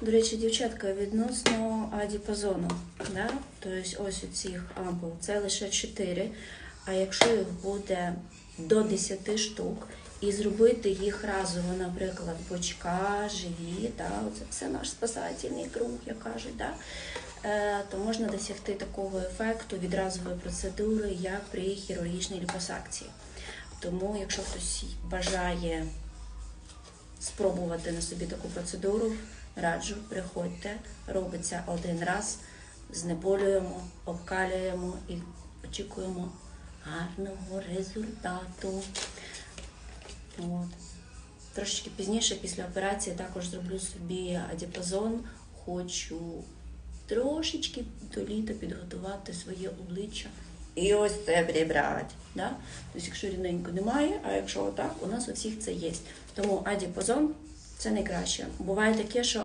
До речі, дівчатка, відносно адіпозону, да? тобто ось у цих ампул, це лише 4, а якщо їх буде до 10 штук, і зробити їх разово, наприклад, бочка, живі, да? це все наш спасательний круг, як кажуть, да? е, то можна досягти такого ефекту від разової процедури, як при хірургічній ліпосакції. Тому, якщо хтось бажає спробувати на собі таку процедуру, раджу, приходьте, робиться один раз, знеболюємо, обкалюємо і очікуємо гарного результату. От. Трошечки пізніше, після операції, також зроблю собі адіпозон. Хочу трошечки до літа підготувати своє обличчя. І ось це прибрати. Да? Тобто, якщо рівненько немає, а якщо отак, у нас у всіх це є. Тому адіпозон це найкраще. Буває таке, що